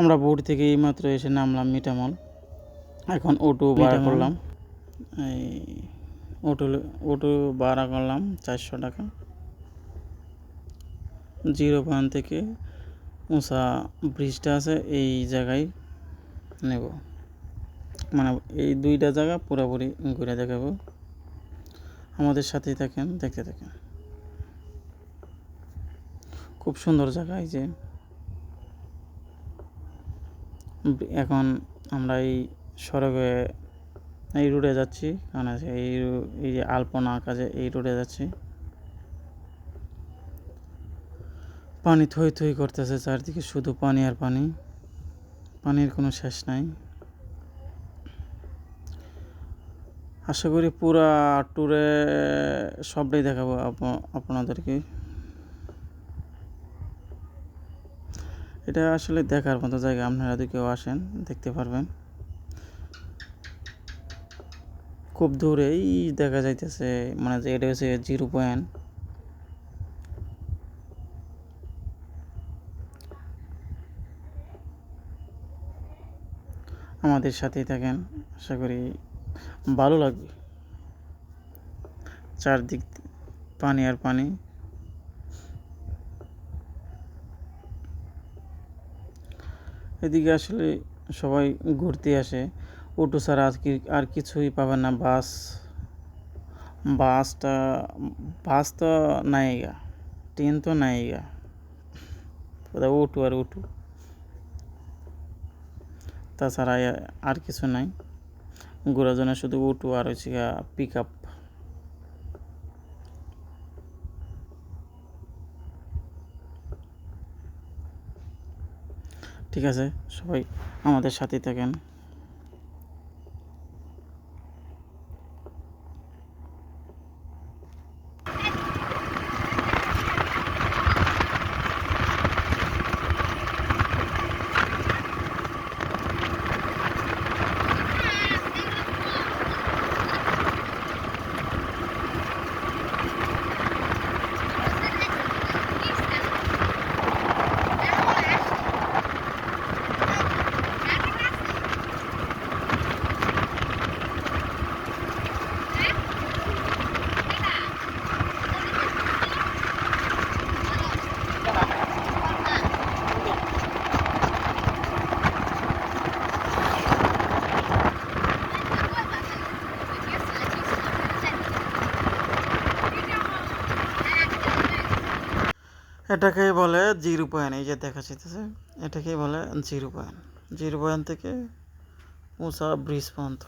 আমরা বোর্ড থেকে এইমাত্র এসে নামলাম মিটামল। এখন অটো ভাড়া করলাম। এই অটো অটো ভাড়া করলাম চারশো টাকা। জিরো পয়েন্ট থেকে উঁচা ব্রিজটা আছে এই জায়গায় নেব। মানে এই দুইটা জায়গা পুরোপুরি ঘুরে দেখাবো। আমাদের সাথেই থাকেন দেখতে থাকেন। খুব সুন্দর জায়গা এই যে। এখন আমরা এই সড়কে এই রুটে যাচ্ছি। কারণ এই এই যে আলপনা কাজে এই রুটে যাচ্ছি। পানি থই থই করতেছে চারদিকে, শুধু পানি আর পানি। পানির কোনো শেষ নাই। আশা করি পুরা ট্যুরে সবটাই দেখাবো আপ- আপনাদেরকে। এটা আসলে দেখার মতো জায়গা, আপনারা যদি কেউ আসেন, দেখতে পারবেন। খুব দূরেই দেখা যাইতেছে মানে যে এটা হচ্ছে জিরো পয়েন্ট। আমাদের সাথেই থাকেন, আশা করি ভালো লাগবে। চারদিক পানি আর পানি। এদিকে আসলে সবাই ঘুরতে আসে। অটো ছাড়া আর কি আর কিছুই পাবেন না। বাস, বাসটা বাস তো নাই গা। ট্রেন তো নাই গা। অটো আর অটো। তাছাড়া আর কিছু নাই। ঘোরার জন্য শুধু অটো আর হচ্ছে পিক আপ ঠিক আছে? সবাই আমাদের সাথে থাকেন। এটাকেই বলে জিরো পয়েন্ট এই যে দেখা যাইতেছে, এটাকেই বলে জিরো পয়েন্ট জিরো পয়েন্ট থেকে উঁচা ব্রিজ পর্যন্ত।